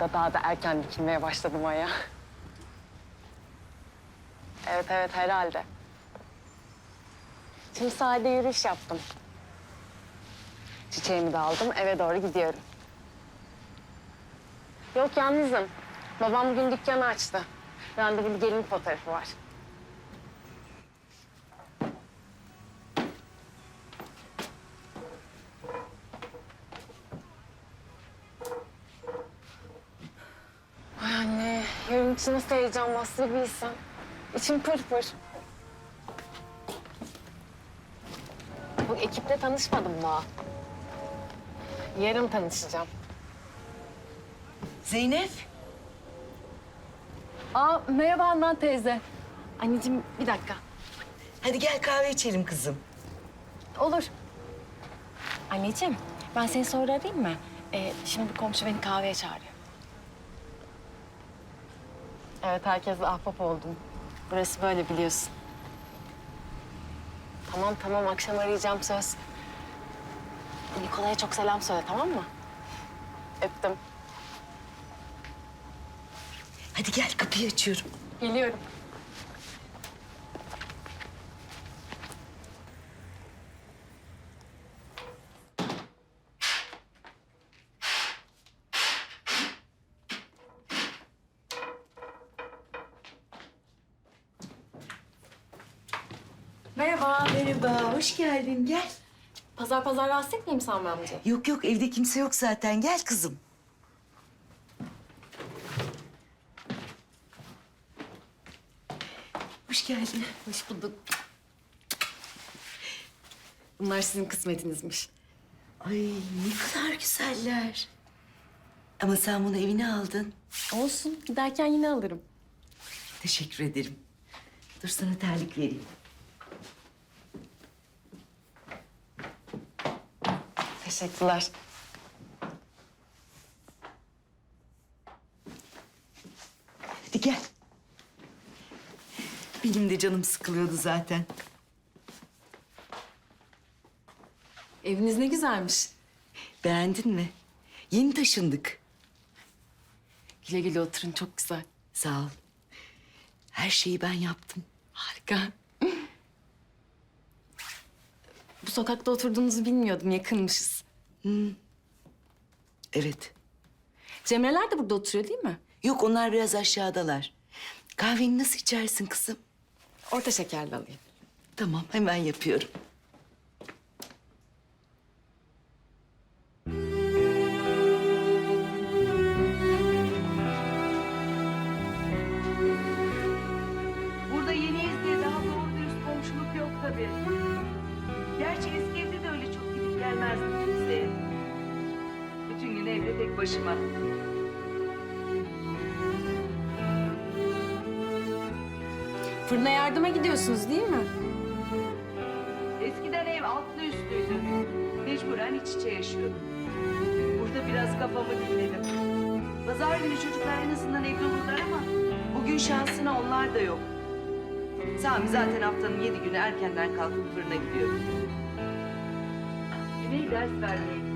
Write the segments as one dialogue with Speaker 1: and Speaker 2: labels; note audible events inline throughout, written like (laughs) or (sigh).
Speaker 1: Da daha da erken dikilmeye başladı Maya. Evet evet herhalde. Şimdi sahilde yürüyüş yaptım. Çiçeğimi de aldım eve doğru gidiyorum. Yok yalnızım. Babam bugün dükkanı açtı. Randevulu gelin fotoğrafı var. Ay anne, yarın için nasıl heyecan bastı bir bilsen. İçim pır pır. Bu ekiple tanışmadım daha. Yarın tanışacağım.
Speaker 2: Zeynep.
Speaker 1: Aa, merhaba Handan teyze. Anneciğim bir dakika.
Speaker 2: Hadi gel kahve içelim kızım.
Speaker 1: Olur. Anneciğim, ben seni sonra arayayım mı? Ee, şimdi komşu beni kahveye çağırıyor. Evet, herkesle ahbap oldum. Burası böyle biliyorsun. Tamam tamam, akşam arayacağım söz. Nikola'ya çok selam söyle, tamam mı? Öptüm.
Speaker 2: Hadi gel kapıyı açıyorum.
Speaker 1: Geliyorum. Merhaba.
Speaker 2: Merhaba, hoş geldin. Gel.
Speaker 1: Pazar pazar rahatsız etmeyeyim Sami amca.
Speaker 2: Yok yok, evde kimse yok zaten. Gel kızım. Hoş geldin.
Speaker 1: Hoş bulduk. Bunlar sizin kısmetinizmiş.
Speaker 2: Ay ne kadar güzeller. Ama sen bunu evine aldın.
Speaker 1: Olsun. Giderken yine alırım.
Speaker 2: Teşekkür ederim. Dur sana terlik vereyim.
Speaker 1: Teşekkürler.
Speaker 2: Hadi gel. Benim de canım sıkılıyordu zaten.
Speaker 1: Eviniz ne güzelmiş.
Speaker 2: Beğendin mi? Yeni taşındık.
Speaker 1: Güle güle oturun. Çok güzel.
Speaker 2: Sağ ol. Her şeyi ben yaptım.
Speaker 1: Harika. Bu sokakta oturduğunuzu bilmiyordum. Yakınmışız.
Speaker 2: Evet.
Speaker 1: Cemreler de burada oturuyor değil mi?
Speaker 2: Yok onlar biraz aşağıdalar. Kahveni nasıl içersin kızım?
Speaker 1: Orta şekerli alayım.
Speaker 2: Tamam hemen yapıyorum.
Speaker 3: Burada yeniyiz diye daha doğru dürüst komşuluk yok tabii. Gerçi eski evde de öyle çok gidip gelmezdim kimseye. Gün evde tek başıma.
Speaker 1: Fırına yardıma gidiyorsunuz değil mi?
Speaker 3: Eskiden ev altlı üstlüydü. Mecburen iç içe yaşıyordum. Burada biraz kafamı dinledim. Pazar günü çocuklar en azından evde olurlar ama bugün şansına onlar da yok. Sami zaten haftanın yedi günü erkenden kalkıp fırına gidiyor. Güney ders vermeye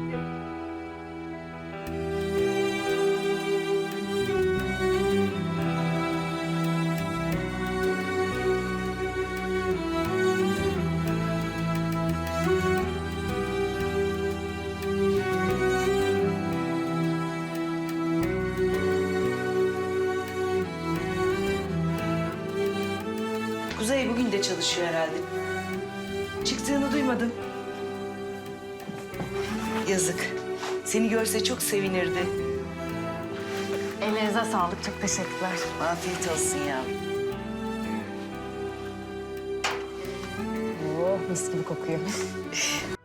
Speaker 2: Kuzey bugün de çalışıyor herhalde. Çıktığını duymadım. Yazık. Seni görse çok sevinirdi.
Speaker 1: Ellerinize sağlık. Çok teşekkürler.
Speaker 2: Afiyet olsun ya.
Speaker 1: Oh mis gibi kokuyor. (laughs)